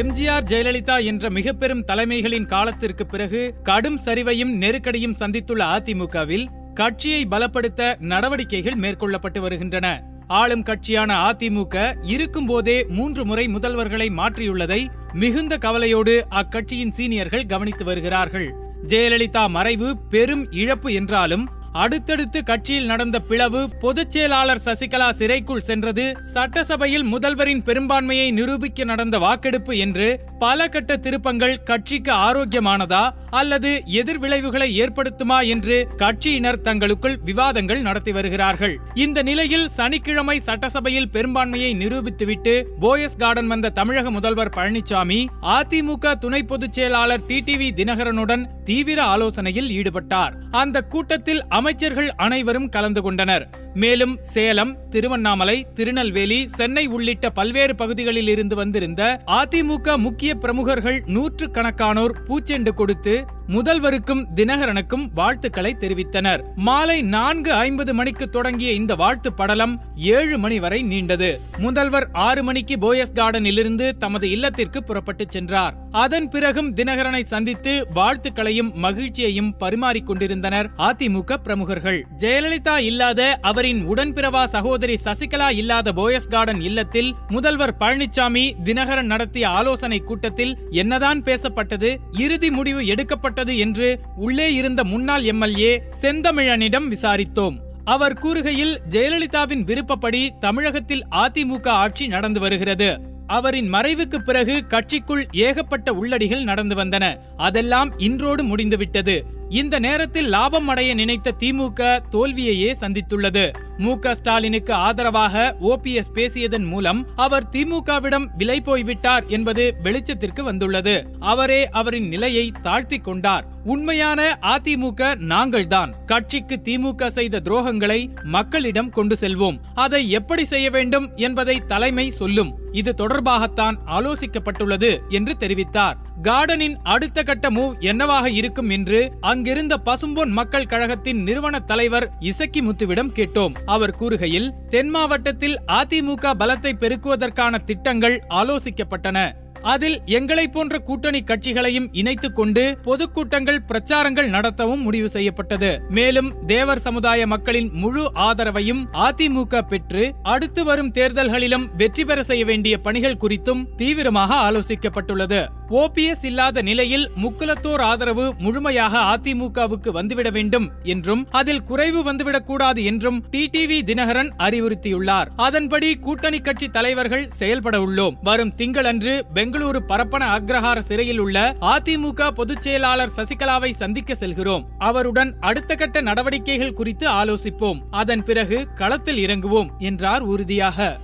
எம்ஜிஆர் ஜெயலலிதா என்ற மிக பெரும் தலைமைகளின் காலத்திற்கு பிறகு கடும் சரிவையும் நெருக்கடியும் சந்தித்துள்ள அதிமுகவில் கட்சியை பலப்படுத்த நடவடிக்கைகள் மேற்கொள்ளப்பட்டு வருகின்றன. ஆளும் கட்சியான அதிமுக இருக்கும் போதே மூன்று முறை முதல்வர்களை மாற்றியுள்ளதை மிகுந்த கவலையோடு அக்கட்சியின் சீனியர்கள் கவனித்து வருகிறார்கள். ஜெயலலிதா மறைவு பெரும் இழப்பு என்றாலும் அடுத்தடுத்து கட்சியில் நடந்த பிளவு பொதுச் செயலாளர் சசிகலா சிறைக்குள் சென்றது. சட்டசபையில் முதல்வரின் பெரும்பான்மையை நிரூபிக்க நடந்த வாக்கெடுப்பு என்று பல கட்ட திருப்பங்கள் கட்சிக்கு ஆரோக்கியமானதா அல்லது எதிர்விளைவுகளை ஏற்படுத்துமா என்று கட்சியினர் தங்களுக்குள் விவாதங்கள் நடத்தி வருகிறார்கள். இந்த நிலையில் சனிக்கிழமை சட்டசபையில் பெரும்பான்மையை நிரூபித்துவிட்டு போயஸ் கார்டன் வந்த தமிழக முதல்வர் பழனிசாமி அதிமுக துணை பொதுச் செயலாளர் டிடிவி தினகரனுடன் தீவிர ஆலோசனையில் ஈடுபட்டார். அந்த கூட்டத்தில் அமைச்சர்கள் அனைவரும் கலந்து கொண்டனர். மேலும் சேலம் திருவண்ணாமலை திருநெல்வேலி சென்னை உள்ளிட்ட பல்வேறு பகுதிகளில் இருந்து வந்திருந்த அதிமுக முக்கிய பிரமுகர்கள் நூற்று கணக்கானோர் பூச்செண்டு கொடுத்து முதல்வருக்கும் தினகரனுக்கும் வாழ்த்துக்களை தெரிவித்தனர். மாலை நான்கு ஐம்பது மணிக்கு தொடங்கிய இந்த வாழ்த்து படலம் ஏழு மணி வரை நீண்டது. முதல்வர் ஆறு மணிக்கு போயஸ் கார்டனில் இருந்து தமது இல்லத்திற்கு புறப்பட்டு சென்றார். அதன் பிறகும் தினகரனை சந்தித்து வாழ்த்துக்களையும் மகிழ்ச்சியையும் பரிமாறிக் கொண்டிருந்தனர் அதிமுக பிரமுகர்கள் ஜெயலலிதா இல்லாத அவரின் உடன்பிறவா சகோதரி சசிகலா இல்லாத போயஸ் கார்டன் இல்லத்தில் முதல்வர் பழனிசாமி தினகரன் நடத்திய ஆலோசனை கூட்டத்தில் என்னதான் பேசப்பட்டது இறுதி முடிவு எடுக்கப்பட்டது என்று உள்ளே இருந்த முன்னாள் எம்எல்ஏ செந்தமிழனிடம் விசாரித்தோம். அவர் கூறுகையில் ஜெயலலிதாவின் விருப்பப்படி தமிழகத்தில் அதிமுக ஆட்சி நடந்து வருகிறது. அவரின் மறைவுக்கு பிறகு கட்சிக்குள் ஏகப்பட்ட உள்ளடிகள் நடந்து வந்தன. அதெல்லாம் இன்றோடு முடிந்துவிட்டது. இந்த நேரத்தில் லாபம் அடைய நினைத்த திமுக தோல்வியையே சந்தித்துள்ளது. மு ஸ்டாலினுக்கு ஆதரவாக ஓபிஎஸ் பேசியதன் மூலம் அவர் திமுகவிடம் விலை போய்விட்டார் என்பது வெளிச்சத்திற்கு வந்துள்ளது. அவரே அவரின் நிலையை தாழ்த்தி கொண்டார். உண்மையான அதிமுக நாங்கள்தான். கட்சிக்கு திமுக செய்த துரோகங்களை மக்களிடம் கொண்டு செல்வோம். அதை எப்படி செய்ய வேண்டும் என்பதை தலைமை சொல்லும். இது தொடர்பாகத்தான் ஆலோசிக்கப்பட்டுள்ளது என்று தெரிவித்தார். கார்டனின் அடுத்த கட்ட மூவ் என்னவாக இருக்கும் என்று அங்கிருந்த பசும்பொன் மக்கள் கழகத்தின் நிறுவன தலைவர் இசக்கி முத்துவிடம் கேட்டோம். அவர் கூறுகையில் தென் மாவட்டத்தில் அதிமுக பலத்தை பெருக்குவதற்கான திட்டங்கள் ஆலோசிக்கப்பட்டன. அதில் எங்களை போன்ற கூட்டணி கட்சிகளையும் இணைத்துக் கொண்டு பொதுக்கூட்டங்கள் பிரச்சாரங்கள் நடத்தவும் முடிவு செய்யப்பட்டது. மேலும் தேவர் சமுதாய மக்களின் முழு ஆதரவையும் அதிமுக பெற்று அடுத்து வரும் தேர்தல்களிலும் வெற்றி பெற செய்ய வேண்டிய பணிகள் குறித்தும் தீவிரமாக ஆலோசிக்கப்பட்டுள்ளது. ஓபிஎஸ் இல்லாத நிலையில் முக்குலத்தோர் ஆதரவு முழுமையாக அதிமுகவுக்கு வந்துவிட வேண்டும் என்றும் அதில் குறைவு வந்துவிடக்கூடாது என்றும் டிடிவி தினகரன் அறிவுறுத்தியுள்ளார். அதன்படி கூட்டணி கட்சி தலைவர்கள் செயல்பட உள்ளோம். வரும் திங்களன்று பெங்களூரு பரப்பன அக்ரஹார சிறையில் உள்ள அதிமுக பொதுச் செயலாளர் சசிகலாவை சந்திக்க செல்கிறோம். அவருடன் அடுத்த கட்ட நடவடிக்கைகள் குறித்து ஆலோசிப்போம். அதன் பிறகு களத்தில் இறங்குவோம் என்றார் உறுதியாக.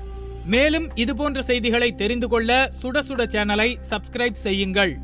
மேலும் இதுபோன்ற செய்திகளை தெரிந்து கொள்ள சுட சுட சேனலை சப்ஸ்கிரைப் செய்யுங்கள்.